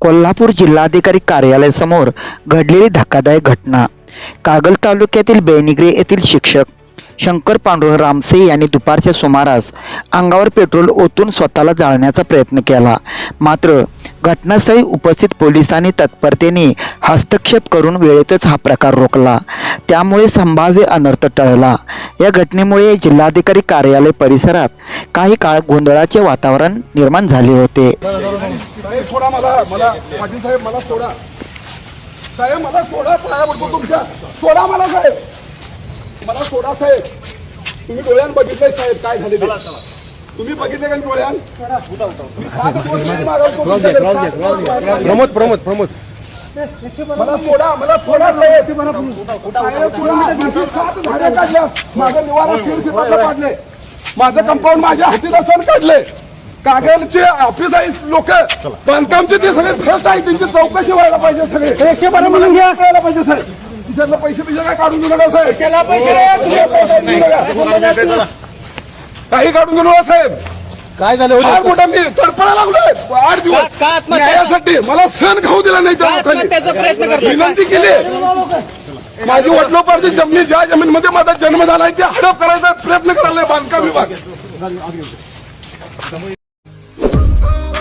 कोल्हापूर जिल्हाधिकारी कार्यालयासमोर घडलेली धक्कादायक घटना. कागल तालुक्यातील बेनिग्रे येथील शिक्षक शंकर पांडुरंग रामसे यांनी दुपारच्या सुमारास अंगावर पेट्रोल ओतून स्वतःला जाळण्याचा प्रयत्न केला. मात्र घटनास्थळी उपस्थित पोलिसांनी तत्परतेने हस्तक्षेप करून वेळेतच हा प्रकार रोखला. त्यामुळे संभाव्य अनर्थ टळला. या घटनेमुळे जिल्हाधिकारी कार्यालय परिसरात काही काळ गोंधळाचे वातावरण निर्माण झाले होते. साहेब सोडा मला मला पाटील साहेब मला सोडा. साहेब मला सोडा पाया पडतो तुमच्या. सोडा मला साहेब. मला सोडा साहेब. तुम्ही डोळ्यान बघितलंय साहेब काय झाले. तुम्ही बघितले का डोळ्यान. प्रमोद प्रमोद प्रमोद. मला सोडा मला सोडा साहेब. सात झाडे काढल्या. माझं निवारा काढले. माझं कंपाऊंड माझ्या हातीला सण काढले. कागलचे ऑफिस आहेत लोक. बांधकामचे ते सगळे भ्रष्ट आहेत त्यांची चौकशी व्हायला पाहिजे सगळे. एकशे बारा म्हणून घ्या. पाहिजे साहेब तिच्यातलं पैसे पैसे काय काढून घेऊ नका साहेब. काही काढून घेऊ नका साहेब. काय झालं फार मोठा मी तडपडा लागलोय. आठ दिवस. न्यायासाठी मला सण खाऊ दिला नाही त्या लोकांनी. विनंती केली. माझी वडिलोपार्जित जमिनी ज्या जमिनीमध्ये माझा जन्म झाला आहे ते हडप करायचा प्रयत्न करायला बांधकाम विभाग.